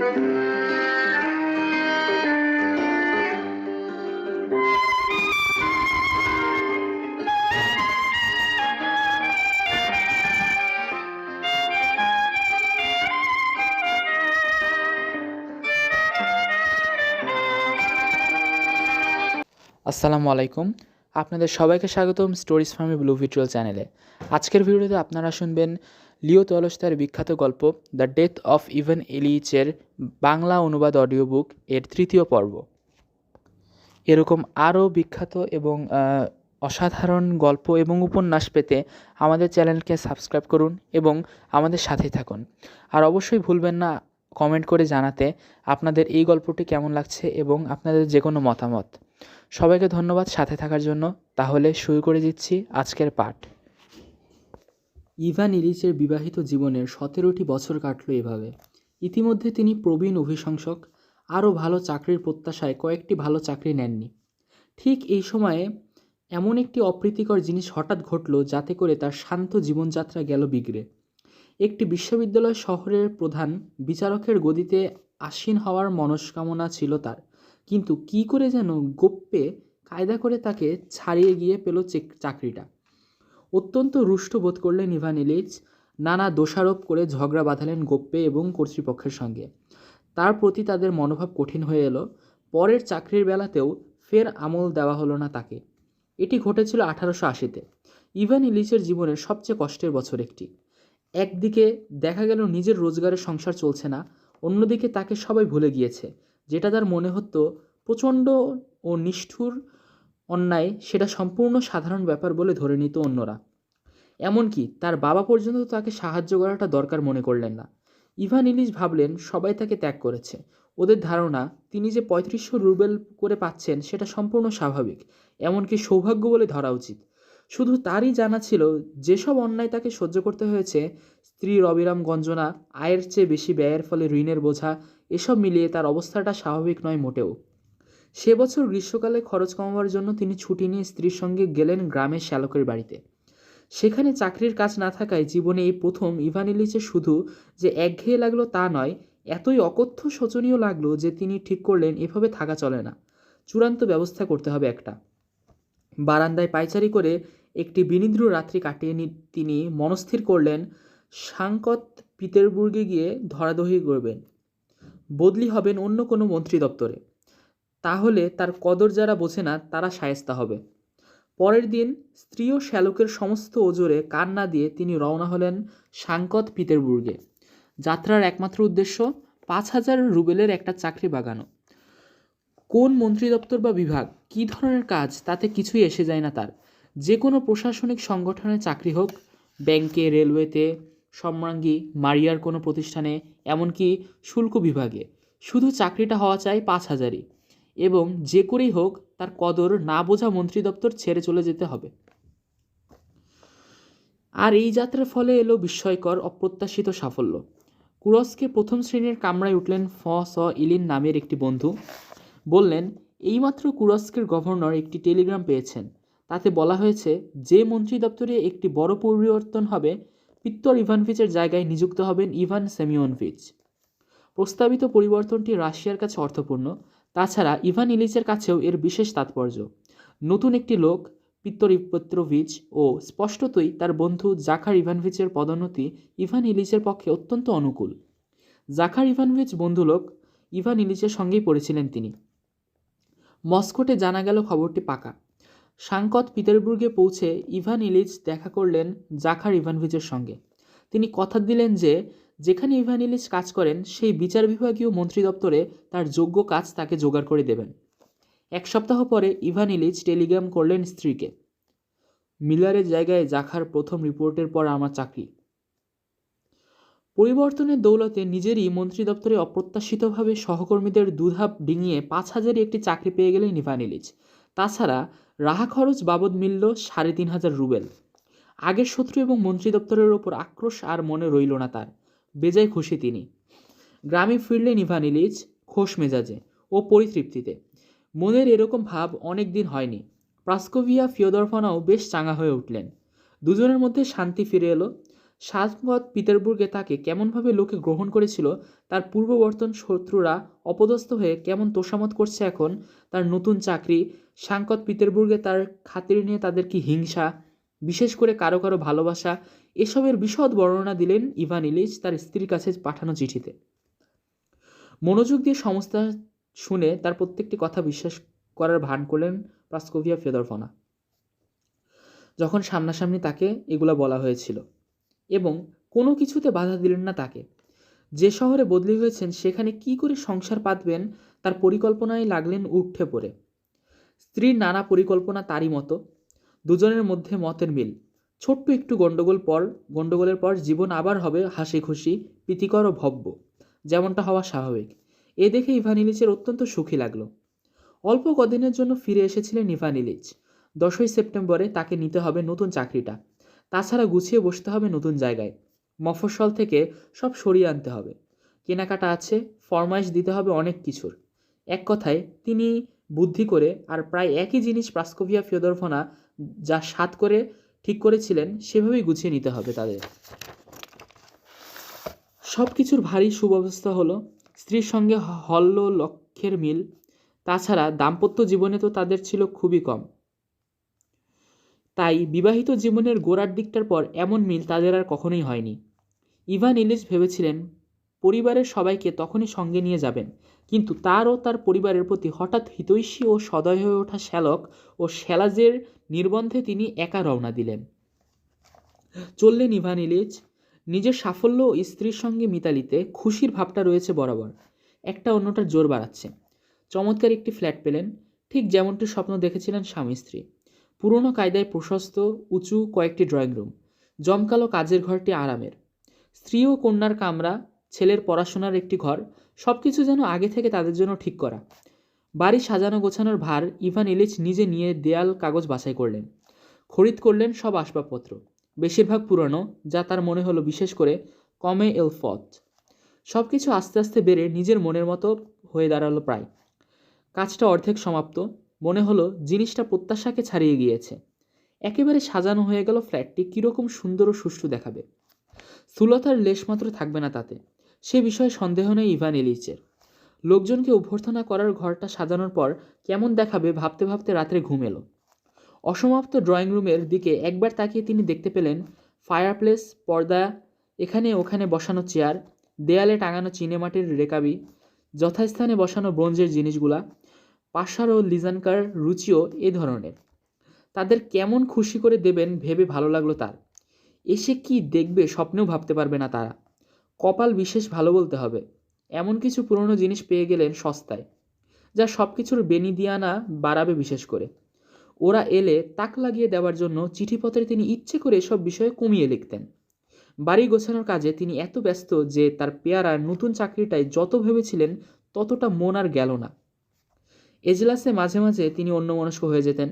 আসসালামু আলাইকুম। আপনাদের সবাইকে স্বাগতম স্টোরিজ ফার্মি ব্লু ভিট্রিয়াল চ্যানেলে। আজকের ভিডিওতে আপনারা শুনবেন লিও তলস্তার বিখ্যাত গল্প দ্য ডেথ অফ ইভেন এলিচের বাংলা অনুবাদ অডিও বুক এর তৃতীয় পর্ব। এরকম আরও বিখ্যাত এবং অসাধারণ গল্প এবং উপন্যাস পেতে আমাদের চ্যানেলকে সাবস্ক্রাইব করুন এবং আমাদের সাথে থাকুন। আর অবশ্যই ভুলবেন না কমেন্ট করে জানাতে আপনাদের এই গল্পটি কেমন লাগছে এবং আপনাদের যে কোনো মতামত। সবাইকে ধন্যবাদ সাথে থাকার জন্য। তাহলে শুরু করে দিচ্ছি আজকের পাঠ। ইভান ইলিচের বিবাহিত জীবনের সতেরোটি বছর কাটল এভাবে। ইতিমধ্যে তিনি প্রবীণ অভিশংসক, আরও ভালো চাকরির প্রত্যাশায় কয়েকটি ভালো চাকরি নেননি। ঠিক এই সময়ে এমন একটি অপ্রীতিকর জিনিস হঠাৎ ঘটল যাতে করে তার শান্ত জীবনযাত্রা গেল বিগড়ে। একটি বিশ্ববিদ্যালয় শহরের প্রধান বিচারকের গদিতে আসীন হওয়ার মনস্কামনা ছিল তার। কিন্তু কি করে যেন গোপ্যে কায়দা করে তাকে ছাড়িয়ে গিয়ে পেল চেক- চাকরিটা। অত্যন্ত রুষ্ট বোধ করলেন ইভান ইলিচ। নানা দোষারোপ করে ঝগড়া বাঁধালেন গোপ্যে এবং কর্তৃপক্ষের সঙ্গে। তার প্রতি তাদের মনোভাব কঠিন হয়ে এলো। পরের চাকরির বেলাতেও ফের আমল দেওয়া হলো না তাকে। এটি ঘটেছিল আঠারোশো আশিতে। ইভান ইলিচের জীবনের সবচেয়ে কষ্টের বছর একটি। একদিকে দেখা গেল নিজের রোজগারের সংসার চলছে না, অন্যদিকে তাকে সবাই ভুলে গিয়েছে, যেটা তার মনে হতো প্রচণ্ড ও নিষ্ঠুর অন্যায় সেটা সম্পূর্ণ সাধারণ ব্যাপার বলে ধরে নিত অন্যরা। এমনকি তার বাবা পর্যন্ত তাকে সাহায্য করাটা দরকার মনে করলেন না। ইভান ইলিশ ভাবলেন, সবাই তাকে ত্যাগ করেছে। ওদের ধারণা, তিনি যে পঁয়ত্রিশশো রুবেল করে পাচ্ছেন, সেটা সম্পূর্ণ স্বাভাবিক। এমনকি সৌভাগ্য বলে ধরা উচিত। শুধু তারই জানা ছিল, যেসব অন্যায় তাকে সহ্য করতে হয়েছে স্ত্রীর অবিরাম গঞ্জনা, আয়ের চেয়ে বেশি ব্যয়ের ফলে ঋণের বোঝা, এসব মিলিয়ে তার অবস্থাটা স্বাভাবিক নয় মোটেও। সে বছর গ্রীষ্মকালে খরচ কমাবার জন্য তিনি ছুটি নিয়ে স্ত্রীর সঙ্গে গেলেন গ্রামের শ্যালকের বাড়িতে। সেখানে চাকরির কাজ না থাকায় জীবনে এই প্রথম ইভান ইলিচের শুধু যে একঘেয়ে লাগল তা নয়, এতই অকথ্য শোচনীয় লাগল যে তিনি ঠিক করলেন, এভাবে থাকা চলে না। চূড়ান্ত ব্যবস্থা করতে হবে একটা। বারান্দায় পায়চারি করে একটি বিনিদ্র রাত্রি কাটিয়ে তিনি মনস্থির করলেন, সাংকত পিতেরবুর্গে গিয়ে ধরাধরি করবেন। বদলি হবেন অন্য কোনো মন্ত্রী দপ্তরে তাহলে তার কদর যারা বোঝে না, তারা সায়স্তা হবে। পরের দিন স্ত্রী ও শ্যালকের সমস্ত ওজোরে কান না দিয়ে তিনি রওনা হলেন সাংকত পিতেরবুর্গে। যাত্রার একমাত্র উদ্দেশ্য পাঁচ হাজার রুবেলের একটা চাকরি বাগানো। কোন মন্ত্রী দপ্তর বা বিভাগ, কী ধরনের কাজ, তাতে কিছুই এসে যায় না তার। যে কোনো প্রশাসনিক সংগঠনে চাকরি হোক, ব্যাংকে, রেলওয়েতে, সম্রাঙ্গী, মারিয়ার কোনো প্রতিষ্ঠানে, এমনকি শুল্ক বিভাগে। শুধু চাকরিটা হওয়া চাই পাঁচ হাজারই। এবং যে করেই হোক তার কদর না বোঝা মন্ত্রী দপ্তর ছেড়ে চলে যেতে হবে। আর এই যাত্রার ফলে এলো বিস্ময়কর, অপ্রত্যাশিত সাফল্য। কুরসকে প্রথম শ্রেণির কামরায় উঠলেন ফ, স, ইলিন নামের একটি বন্ধু। বললেন, এইমাত্র কুরস্কের গভর্নর একটি টেলিগ্রাম পেয়েছেন। তাতে বলা হয়েছে, যে মন্ত্রী দপ্তরে একটি বড় পরিবর্তন হবে পিত্তর ইভানভিচের জায়গায় নিযুক্ত হবেন ইভান সেমিওনভিচ প্রস্তাবিত পরিবর্তনটি রাশিয়ার কাছে অর্থপূর্ণ তাছাড়া ইভান ইলিচের কাছেও এর বিশেষ তাৎপর্য। নতুন একটি লোক, পিত্তর পেত্রোভিচ, ও স্পষ্টতই তার বন্ধু জাখার ইভানভিচের পদোন্নতি ইভান ইলিচের পক্ষে অত্যন্ত অনুকূল। জাখার ইভানভিচ বন্ধুলোক ইভান ইলিচের সঙ্গেই পড়েছিলেন তিনি। মস্কোটে জানা গেল খবরটি পাকা। সাংকত পিটারবুর্গে পৌঁছে ইভান ইলিচ দেখা করলেন জাখার ইভানভিচের সঙ্গে। তিনি কথা দিলেন যে যেখানে ইভানিলিস কাজ করেন, সেই বিচার বিভাগীয় মন্ত্রী দপ্তরে তার যোগ্য কাজ তাকে জোগাড় করে দেবেন। এক সপ্তাহ পরে ইভান ইলিচ টেলিগ্রাম করলেন স্ত্রীকে। মিলারের জায়গায় জাখার প্রথম রিপোর্টের পর আমার চাকরি। পরিবর্তনের দৌলতে নিজেরই মন্ত্রী দপ্তরে অপ্রত্যাশিতভাবে সহকর্মীদের দুধাপ ডিঙিয়ে পাঁচ হাজারই একটি চাকরি পেয়ে গেলেন ইভান ইলিচ তাছাড়া রাহা খরচ বাবদ মিলল সাড়ে তিন হাজার রুবেল। আগের শত্রু এবং মন্ত্রী দপ্তরের ওপর আক্রোশ আর মনে রইল না তার। বেজায় খুশি তিনি। গ্রামে ফিরলেন ইভান ইলিচ, খোশ মেজাজে ও পরিতৃপ্তিতে। মনের এরকম ভাব অনেক দিন হয়নি। প্রাস্কোভিয়া, ফিওদরফানাও বেশ চাঙা হয়ে উঠলেন। দুজনের মধ্যে শান্তি ফিরে এলো। সাতপথ পিটারবুর্গে তাকে কেমনভাবে লোকে গ্রহণ করেছিল, তার পূর্ববর্তন শত্রুরা অপদস্থ হয়ে কেমন তোষামত করছে এখন, তার নতুন চাকরি, সাংকত পিটারবুর্গে তার খাতির নিয়ে তাদের কি হিংসা বিশেষ করে কারও কারও ভালোবাসা, এসবের বিশদ বর্ণনা দিলেন ইভান ইলিচ তার স্ত্রীর কাছে পাঠানো চিঠিতে। মনোযোগ দিয়ে সমস্ত শুনে তার প্রত্যেকটি কথা বিশ্বাস করার ভান করলেন প্রাস্কোভিয়া ফেদরফনা। যখন সামনাসামনি তাকে এগুলো বলা হয়েছিল এবং কোনো কিছুতে বাধা দিলেন না তাকে, যে শহরে বদলি হয়েছেন সেখানে কি করে সংসার পাতবেন তার পরিকল্পনায় লাগলেন উঠে পড়ে। স্ত্রীর নানা পরিকল্পনা তারই মতো দুজনের মধ্যে মতের মিল। ছোট্ট একটু গণ্ডগোল পর, গণ্ডগোলের পর জীবন আবার হবে হাসি খুশি প্রীতিকর ও ভব্য। যেমনটা হওয়া স্বাভাবিক। এ দেখে ইভান ইলিচের অত্যন্ত সুখী লাগল। অল্প কদিনের জন্য ফিরে এসেছিলেন ইভান ইলিচ। দশই সেপ্টেম্বরে তাকে নিতে হবে নতুন চাকরিটা। তাছাড়া গুছিয়ে বসতে হবে নতুন জায়গায়। মফস্বল থেকে সব সরিয়ে আনতে হবে। কেনাকাটা আছে, ফরমাইশ দিতে হবে অনেক কিছুর। এক কথায়, তিনি বুদ্ধি করে আর প্রায় একই জিনিস প্রাস্কোভিয়া ফিওদরফনা যা সাত করে ঠিক করেছিলেন, সেভাবেই গুছিয়ে নিতে হবে তাদের। সব কিছুর ভারী সুব্যবস্থা হলো স্ত্রীর সঙ্গে হল্ল লক্ষ্যের মিল, তাছাড়া দাম্পত্য জীবনে তো তাদের ছিল খুবই কম। তাই বিবাহিত জীবনের গোড়ার দিকটার পর এমন মিল তাদের আর কখনোই হয়নি। ইভান ইলিশ ভেবেছিলেন পরিবারের সবাইকে তখনই সঙ্গে নিয়ে যাবেন। কিন্তু তার ও তার পরিবারের প্রতি হঠাৎ হিতৈষী ও সদয় হয়ে ওঠা শ্যালক ও শ্যালাজের নির্বন্ধে তিনি একা রওনা দিলেন। চললেন ইভান নিজের সাফল্য ও স্ত্রীর সঙ্গে মিতালিতে খুশির ভাবটা রয়েছে বরাবর। একটা অন্যটার জোর বাড়াচ্ছে। চমৎকার একটি ফ্ল্যাট পেলেন। ঠিক যেমনটি স্বপ্ন দেখেছিলেন স্বামী স্ত্রী। পুরনো কায়দায় প্রশস্ত, উঁচু কয়েকটি ড্রয়িং রুম। জমকালো কাজের ঘরটি আরামের। স্ত্রী ও কন্যার কামরা ছেলের পড়াশোনার একটি ঘর সব কিছু যেন আগে থেকে তাদের জন্য ঠিক করা। বাড়ি সাজানো গোছানোর ভার ইভান ইলিচ নিজে নিয়ে দেয়াল কাগজ বাছাই করলেন। খরিদ করলেন সব আসবাবপত্র, বেশিরভাগ পুরনো, যা তার মনে হলো বিশেষ করে কমে এল ফত। সব কিছু আস্তে আস্তে বেড়ে নিজের মনের মতো হয়ে দাঁড়াল প্রায়। কাজটা অর্ধেক সমাপ্ত, মনে হলো জিনিসটা প্রত্যাশাকে ছাড়িয়ে গিয়েছে। একেবারে সাজানো হয়ে গেল ফ্ল্যাটটি, কীরকম সুন্দর ও সুষ্ঠু দেখাবে। স্থূলতার লেশমাত্র থাকবে না তাতে। সে বিষয়ে সন্দেহ নেই ইভান এলিচের লোকজনকে অভ্যর্থনা করার ঘরটা সাজানোর পর কেমন দেখাবে ভাবতে ভাবতে রাত্রে ঘুম এলো। অসমাপ্ত ড্রয়িং রুমের দিকে একবার তাকিয়ে তিনি দেখতে পেলেন ফায়ারপ্লেস, পর্দা, এখানে ওখানে বসানো চেয়ার, দেয়ালে টাঙানো চিনেমাটির রেকাবি, যথাস্থানে বসানো ব্রোঞ্জের জিনিসগুলা পাশার ও লিজানকার রুচিও এ ধরনের। তাদের কেমন খুশি করে দেবেন ভেবে ভালো লাগল তার। এসে কি দেখবে স্বপ্নেও ভাবতে পারবে না তারা। কপাল বিশেষ ভালো বলতে হবে। এমন কিছু পুরনো জিনিস পেয়ে গেলেন সস্তায়, যা সব কিছুর বেনিদিয়ানা বাড়াবে বিশেষ করে। ওরা এলে তাক লাগিয়ে দেওয়ার জন্য চিঠিপত্রে তিনি ইচ্ছে করে এসব বিষয়ে কমিয়ে লিখতেন। বাড়ি গোছানোর কাজে তিনি এত ব্যস্ত যে তার পেয়ারার নতুন চাকরিটায় যত ভেবেছিলেন ততটা মন আর গেল না। এজলাসে মাঝে মাঝে তিনি অন্যমনস্ক হয়ে যেতেন।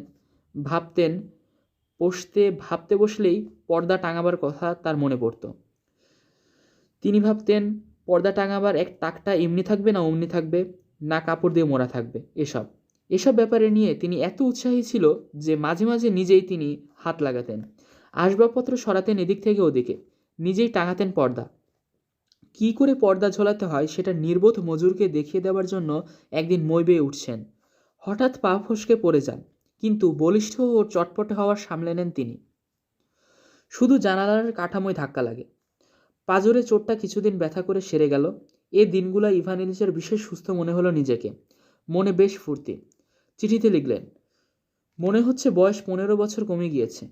ভাবতেন বসতে ভাবতে বসলেই পর্দা টাঙাবার কথা তার মনে পড়ত। তিনি ভাবতেন, পর্দা টাঙাবার এক তাকটা এমনি থাকবে না অমনি থাকবে, না কাপড় দিয়ে মোড়া থাকবে, এসব। এসব ব্যাপারে নিয়ে তিনি এত উৎসাহী ছিল যে মাঝে মাঝে নিজেই তিনি হাত লাগাতেন। আসবাবপত্র সরাতেন এদিক থেকে ওদিকে, নিজেই টাঙাতেন পর্দা। কি করে পর্দা ঝোলাতে হয় সেটা নির্বোধ মজুরকে দেখিয়ে দেওয়ার জন্য একদিন মই বেয়ে উঠছেন। হঠাৎ পা ফসকে পড়ে যান, কিন্তু বলিষ্ঠ ও চটপটে হওয়ার সামলে নেন তিনি। শুধু জানালার কাঠামোয় ধাক্কা লাগে পাজরে চোটটা কিছুদিন ব্যথা করে সেরে গেল। এ দিনগুলো ইভান ইলিচের বিশেষ সুস্থ মনে হলো নিজেকে। মনে বেশ ফুর্তি। চিঠিতে লিখলেন, মনে হচ্ছে বয়স পনেরো বছর কমে গিয়েছে।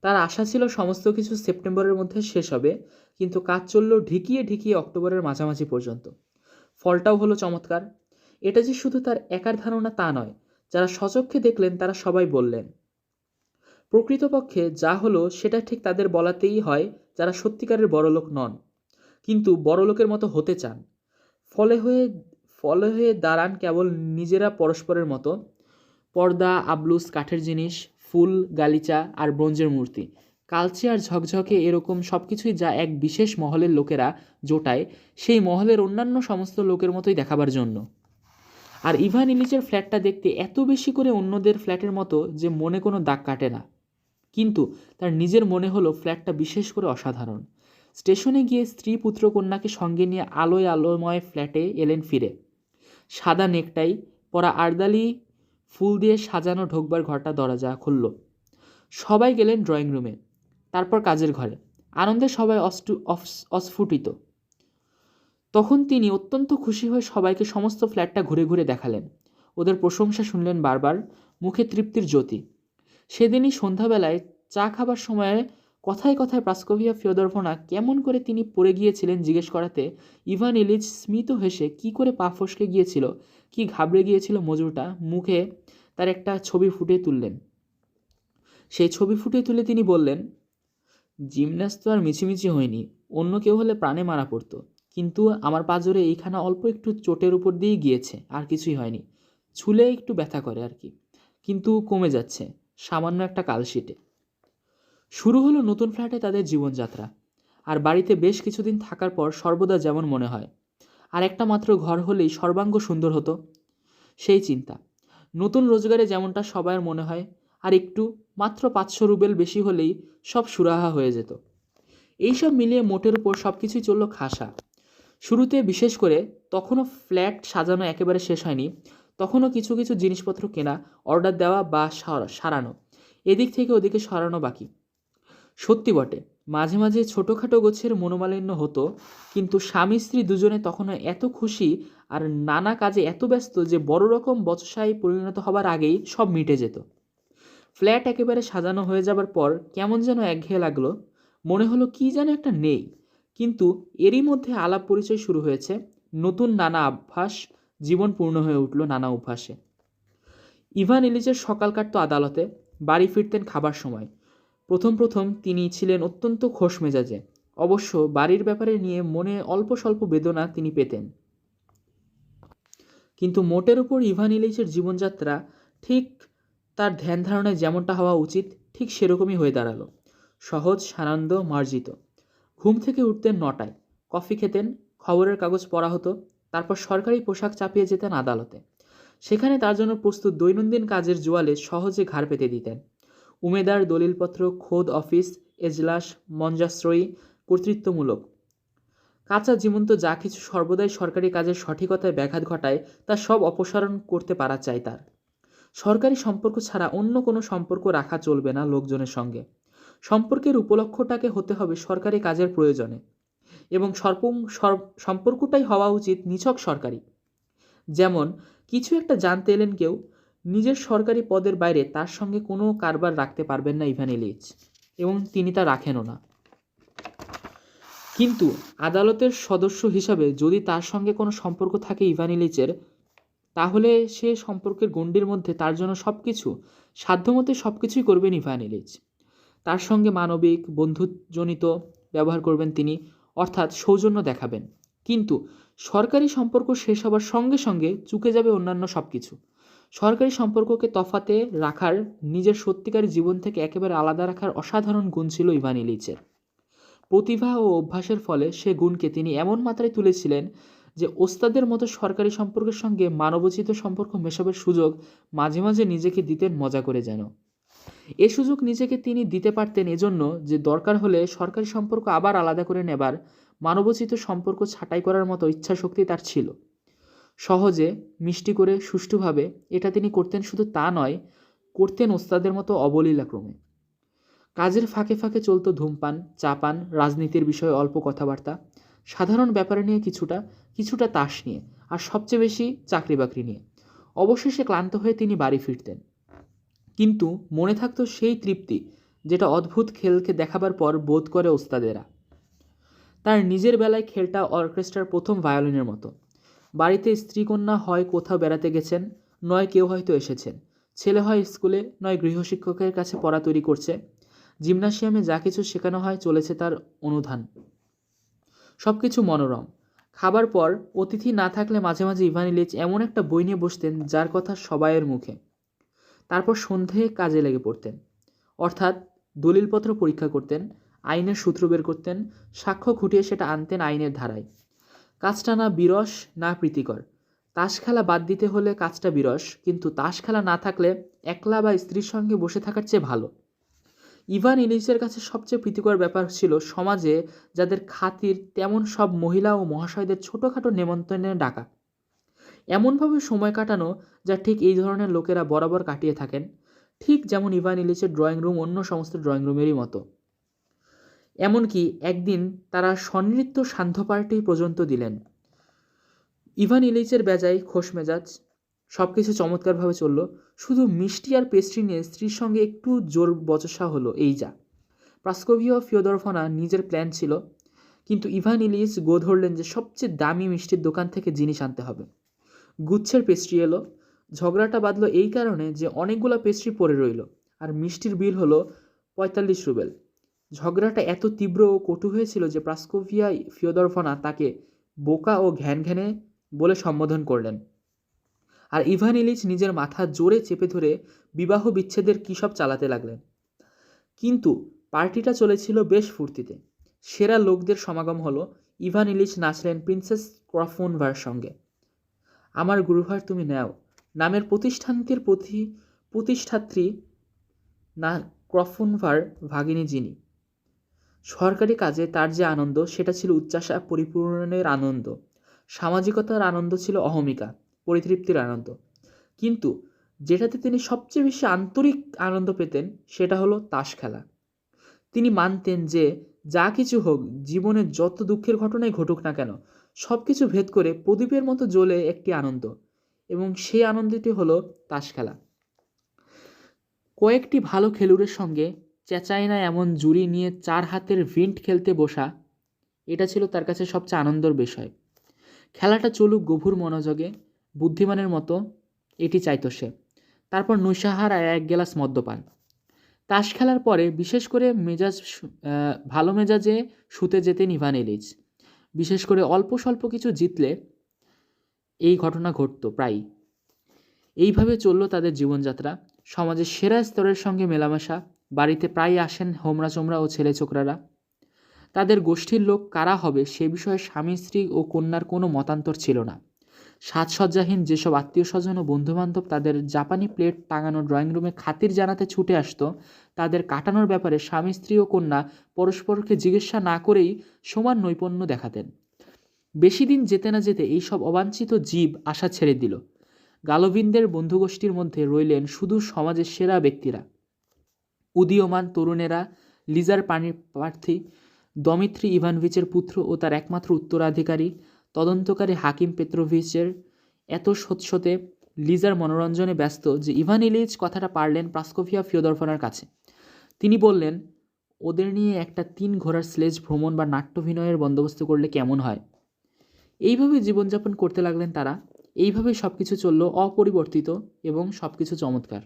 তার আশা ছিল সমস্ত কিছু সেপ্টেম্বরের মধ্যে শেষ হবে, কিন্তু কাজ চলল ঢিকিয়ে ঢিকিয়ে অক্টোবরের মাঝামাঝি পর্যন্ত। ফলটাও হলো চমৎকার। এটা যে শুধু তার একার ধারণা তা নয়, যারা সচক্ষে দেখলেন তারা সবাই বললেন প্রকৃতপক্ষে যা হলো সেটা ঠিক তাদের বলাতেই হয় যারা সত্যিকারের বড়লোক নন। কিন্তু বড়লোকের মতো হতে চান। ফলে হয়ে ফলে হয়ে দাঁড়ান কেবল নিজেরা পরস্পরের মতো। পর্দা, আবলুস, কাঠের জিনিস, ফুল, গালিচা আর ব্রোঞ্জের মূর্তি। কালচে আর ঝকঝকে এরকম সব কিছুই যা এক বিশেষ মহলের লোকেরা জোটায়, সেই মহলের অন্যান্য সমস্ত লোকের মতোই দেখাবার জন্য। আর ইভান ইলিচের ফ্ল্যাটটা দেখতে এত বেশি করে অন্যদের ফ্ল্যাটের মতো যে মনে কোনো দাগ কাটে না। কিন্তু তার নিজের মনে হলো ফ্ল্যাটটা বিশেষ করে অসাধারণ। স্টেশনে গিয়ে স্ত্রী পুত্র কন্যাকে সঙ্গে নিয়ে আলোয় আলোময় ফ্ল্যাটে এলেন ফিরে। সাদা নেকটাই, পরা আর্দালি, ফুল দিয়ে সাজানো ঢোকবার ঘরটা দরজা খুলল। সবাই গেলেন ড্রয়িং রুমে। তারপর কাজের ঘরে। আনন্দে সবাই অষ্টু অস- অস্ফুটিত। তখন তিনি অত্যন্ত খুশি হয়ে সবাইকে সমস্ত ফ্ল্যাটটা ঘুরে ঘুরে দেখালেন। ওদের প্রশংসা শুনলেন বারবার। মুখে তৃপ্তির জ্যোতি। সেদিনই সন্ধ্যাবেলায় চা খাবার সময়ে কথায় কথায় প্রাস্কভিয়া ফিওদরভনা কেমন করে তিনি পড়ে গিয়েছিলেন জিজ্ঞেস করাতে ইভান ইলিচ স্মিত হেসে কি করে পা ফসকে গিয়েছিল, কি ঘাবড়ে গিয়েছিল মজুরটা, মুখে তার একটা ছবি ফুটিয়ে তুললেন। সেই ছবি ফুটিয়ে তুলে তিনি বললেন, জিমন্যাস্ট তো আর মিছিমিছি হয়নি, অন্য কেউ হলে প্রাণে মারা পড়তো, কিন্তু আমার পাজরে এইখানে অল্প একটু চোটের উপর দিয়েই গিয়েছে, আর কিছুই হয়নি, ছুলে একটু ব্যথা করে আর কি, কিন্তু কমে যাচ্ছে। সামান্য একটা কালশিটে। শুরু হলো নতুন ফ্ল্যাটে তাদের জীবনযাত্রা। আর বাড়িতে বেশ কিছুদিন থাকার পর সর্বদা যেমন মনে হয়। আর একটা মাত্র ঘর হলেই সর্বাঙ্গ সুন্দর হতো। সেই চিন্তা। নতুন রোজগারে যেমনটা সবার মনে হয়, আর একটু মাত্র পাঁচশো রুবেল বেশি হলেই সব সুরাহা হয়ে যেত। এইসব মিলিয়ে মোটের উপর সব কিছুই চলল খাসা। শুরুতে বিশেষ করে তখনও ফ্ল্যাট সাজানো একেবারে শেষ হয়নি তখনও কিছু কিছু জিনিসপত্র কেনা অর্ডার দেওয়া বা সার- সারানো। এদিক থেকে ওদিকে সরানো বাকি। সত্যি বটে, মাঝে মাঝে ছোটোখাটো গোছের মনোমালিন্য হতো, কিন্তু স্বামী স্ত্রী দুজনে তখনও এত খুশি আর নানা কাজে এত ব্যস্ত যে বড় রকম বচসায় পরিণত হবার আগেই সব মিটে যেত। ফ্ল্যাট একেবারে সাজানো হয়ে যাবার পর কেমন যেন একঘেয়ে লাগল, মনে হলো কি যেন একটা নেই। কিন্তু এরই মধ্যে আলাপ পরিচয় শুরু হয়েছে, নতুন নানা অভ্যাস জীবন পূর্ণ হয়ে উঠল নানা অভ্যাসে। ইভান ইলিচের সকাল কাটতো আদালতে, বাড়ি ফিরতেন খাবার সময়। প্রথম প্রথম তিনি ছিলেন অত্যন্ত খোশ মেজাজে। অবশ্য বাড়ির ব্যাপারে নিয়ে মনে অল্প স্বল্প বেদনা তিনি পেতেন। কিন্তু মোটের উপর ইভান ইলিচের জীবনযাত্রা ঠিক তার ধ্যান ধারণায় যেমনটা হওয়া উচিত, ঠিক সেরকমই হয়ে দাঁড়াল। সহজ, সানন্দ, মার্জিত। ঘুম থেকে উঠতেন নটায়। কফি খেতেন, খবরের কাগজ পড়া হতো তারপর সরকারি পোশাক চাপিয়ে যেতেন আদালতে। সেখানে তার জন্য প্রস্তুত দৈনন্দিন কাজের জোয়ালে সহজে ঘাড় পেতে দিতেন। উমেদার, দলিলপত্র, খোদ অফিস, এজলাস, মঞ্জাশ্রয়ী কর্তৃত্বমূলক। কাঁচা, জীবন্ত যা কিছু সর্বদাই সরকারি কাজের সঠিকতায় ব্যাঘাত ঘটায়, তা সব অপসারণ করতে পারা চাই তার। সরকারি সম্পর্ক ছাড়া অন্য কোনো সম্পর্ক রাখা চলবে না লোকজনের সঙ্গে। সম্পর্কের উপলক্ষটাকে হতে হবে সরকারি কাজের প্রয়োজনে। এবং সর্প, সর- সম্পর্কটাই হওয়া উচিত নিছক সরকারি। যেমন, কিছু একটা জানতে এলেন কেউ, নিজের সরকারি পদের বাইরে তার সঙ্গে কোনো কারবার রাখতে পারবেন না ইভান ইলিচ এবং তিনি তা রাখেনও না। কিন্তু আদালতের সদস্য হিসাবে যদি তার সঙ্গে কোনো সম্পর্ক থাকে ইভান ইলিচের তাহলে সে সম্পর্কের গণ্ডির মধ্যে তার জন্য সব কিছু সাধ্যমতো সব কিছুই করবেন ইভান ইলিচ তার সঙ্গে মানবিক, বন্ধুজনিত ব্যবহার করবেন তিনি অর্থাৎ সৌজন্য দেখাবেন। কিন্তু সরকারি সম্পর্ক শেষ হবার সঙ্গে সঙ্গে চুকে যাবে অন্যান্য সব কিছু সরকারি সম্পর্ককে তফাতে রাখার, নিজের সত্যিকার জীবন থেকে একেবারে আলাদা রাখার অসাধারণ গুণ ছিল ইভান ইলিচের প্রতিভা ও অভ্যাসের ফলে সে গুণকে তিনি এমন মাত্রায় তুলেছিলেন যে ওস্তাদের মতো সরকারি সম্পর্কের সঙ্গে মানবোচিত সম্পর্ক মেশাবের সুযোগ মাঝে মাঝে নিজেকে দিতেন মজা করে যেন। এ সুযোগ নিজেকে তিনি দিতে পারতেন এজন্য যে দরকার হলে সরকারি সম্পর্ক আবার আলাদা করে নেবার মানবোচিত সম্পর্ক ছাঁটাই করার মতো ইচ্ছাশক্তি তার ছিল। সহজে, মিষ্টি করে, সুষ্ঠুভাবে এটা তিনি করতেন শুধু তা নয়, করতেন ওস্তাদের মতো অবলীলাক্রমে। কাজের ফাঁকে ফাঁকে চলতো ধূমপান চা পান রাজনীতির বিষয়ে অল্প কথাবার্তা, সাধারণ ব্যাপারে নিয়ে কিছুটা কিছুটা তাস নিয়ে, আর সবচেয়ে বেশি চাকরি বাকরি নিয়ে। অবশেষে ক্লান্ত হয়ে তিনি বাড়ি ফিরতেন। কিন্তু মনে থাকতো সেই তৃপ্তি যেটা অদ্ভুত খেলকে দেখাবার পর বোধ করে ওস্তাদেরা। তার নিজের বেলায় খেলটা অর্কেস্ট্রার প্রথম ভায়োলিনের মতো। বাড়িতে স্ত্রীকন্যা হয় কোথাও বেড়াতে গেছেন, নয় কেউ হয়তো এসেছেন। ছেলে হয় স্কুলে, নয় গৃহশিক্ষকের কাছে পড়া তৈরি করছে। জিমনাসিয়ামে যা কিছু শেখানো হয় চলেছে তার অনুধান। সব কিছু মনোরম। খাবার পর অতিথি না থাকলে মাঝে মাঝে ইভান ইলিচ এমন একটা বই নিয়ে বসতেন যার কথা সবাইয়ের মুখে। তারপর সন্ধে কাজে লেগে পড়তেন। অর্থাৎ দলিলপত্র পরীক্ষা করতেন, আইনের সূত্র বের করতেন, সাক্ষ্য খুঁটিয়ে সেটা আনতেন আইনের ধারায়। কাজটা না বিরস, না প্রীতিকর। তাস খেলা বাদ দিতে হলে কাজটা বিরস, কিন্তু তাস খেলা না থাকলে একলা বা স্ত্রীর সঙ্গে বসে থাকার চেয়ে ভালো। ইভান ইলিচের কাছে সবচেয়ে প্রীতিকর ব্যাপার ছিল সমাজে যাদের খাতির তেমন সব মহিলা ও মহাশয়দের ছোটোখাটো নেমন্তন্নে ডাকা। এমনভাবে সময় কাটানো যা ঠিক এই ধরনের লোকেরা বরাবর কাটিয়ে থাকেন, ঠিক যেমন ইভান ইলিচের ড্রয়িং রুম অন্য সমস্ত ড্রয়িং রুমেরই মতো। এমনকি একদিন তারা সনৃত্য সান্ধ্য পার্টি পর্যন্ত দিলেন। ইভান ইলিচের বেজায় খোশ মেজাজ সব কিছু চমৎকারভাবে চলল, শুধু মিষ্টি আর পেস্ট্রি নিয়ে স্ত্রীর সঙ্গে একটু জোর বচসা হলো, এই যা। প্রাস্কোভিও ফিওদরফনা নিজের প্ল্যান ছিল, কিন্তু ইভান ইলিচ গো ধরলেন যে সবচেয়ে দামি মিষ্টির দোকান থেকে জিনিস আনতে হবে। গুচ্ছের পেস্ট্রি এলো। ঝগড়াটা বাঁধলো এই কারণে যে অনেকগুলো পেস্ট্রি পড়ে রইল। আর মিষ্টির বিল হলো পঁয়তাল্লিশ রুবেল। ঝগড়াটা এত তীব্র ও কটু হয়েছিল যে প্রাস্কোভিয়া, ফিওদরফনা তাকে বোকা ও ঘ্যান ঘ্যানে বলে সম্বোধন করলেন। আর ইভান ইলিচ নিজের মাথা জোরে চেপে ধরে বিবাহ বিচ্ছেদের কী সব চালাতে লাগলেন। কিন্তু পার্টিটা চলেছিল বেশ ফুর্তিতে। সেরা লোকদের সমাগম হলো ইভান ইলিচ নাচলেন প্রিন্সেস ক্রফোনভার সঙ্গে। আমার গুরুভার তুমি নেও। নামের প্রতিষ্ঠানকের প্রতি প্রতিষ্ঠাত্রী না, ক্রফোনভার ভাগিনী যিনি। সরকারি কাজে তার যে আনন্দ, সেটা ছিল উচ্চাসা পরিপূরণের আনন্দ। সামাজিকতার আনন্দ ছিল অহমিকা, পরিতৃপ্তির আনন্দ। কিন্তু যেটাতে তিনি সবচেয়ে বেশি আন্তরিক আনন্দ পেতেন, সেটা হলো তাস খেলা। তিনি মানতেন যে, যা কিছু হোক জীবনে যত দুঃখের ঘটনাই ঘটুক না কেন সব কিছু ভেদ করে প্রদীপের মতো জ্বলে একটি আনন্দ, এবং সেই আনন্দটি হলো তাস খেলা। কয়েকটি ভালো খেলুড়ের সঙ্গে চেঁচাই না এমন জুড়ি নিয়ে চার হাতের ভিন্ট খেলতে বসা, এটা ছিল তার কাছে সবচেয়ে আনন্দের বিষয়। খেলাটা চলুক গভীর মনোযোগে, বুদ্ধিমানের মতো, এটি চাইতো সে। তারপর নৈশাহার এক গ্লাস মদ্যপান তাস খেলার পরে বিশেষ করে মেজাজ ভালো মেজাজে শুতে যেতে নিভান এলিজ বিশেষ করে অল্প স্বল্প কিছু জিতলে এই ঘটনা ঘটত প্রায়ই। এইভাবে চলল তাদের জীবনযাত্রা। সমাজের সেরা স্তরের সঙ্গে মেলামেশা, বাড়িতে প্রায় আসেন হোমরা চোমরা ও ছেলে ছোকরারা তাদের গোষ্ঠীর লোক কারা হবে সে বিষয়ে স্বামী, স্ত্রী ও কন্যার কোনো মতান্তর ছিল না। সাজসজ্জাহীন যেসব আত্মীয় স্বজন ও বন্ধুবান্ধব তাদের জাপানি প্লেট টাঙানো ড্রয়িং রুমে খাতির জানাতে ছুটে আসতো, তাদের কাটানোর ব্যাপারে স্বামী, স্ত্রী ও কন্যা পরস্পরকে জিজ্ঞাসা না করেই সমান নৈপুণ্য দেখাতেন। বেশি দিন যেতে না যেতে এইসব অবাঞ্ছিত জীব আশা ছেড়ে দিল। গালোভিনদের বন্ধুগোষ্ঠীর মধ্যে রইলেন শুধু সমাজের সেরা ব্যক্তিরা। উদীয়মান তরুণেরা লিজার পানির প্রার্থী দমিত্রি ইভানভিচের পুত্র ও তার একমাত্র উত্তরাধিকারী তদন্তকারী হাকিম পেত্রোভিচের এত সৎসতে লিজার মনোরঞ্জনে ব্যস্ত যে ইভান ইলিচ কথাটা পারলেন প্রাস্কোভিয়া ফিওদরফনার কাছে। তিনি বললেন, ওদের নিয়ে একটা তিন ঘোড়ার স্লেজ ভ্রমণ বা নাট্যভিনয়ের বন্দোবস্ত করলে কেমন হয়? এইভাবে জীবনযাপন করতে লাগলেন তারা। এইভাবে সব কিছু চলল অপরিবর্তিত এবং সব কিছু চমৎকার।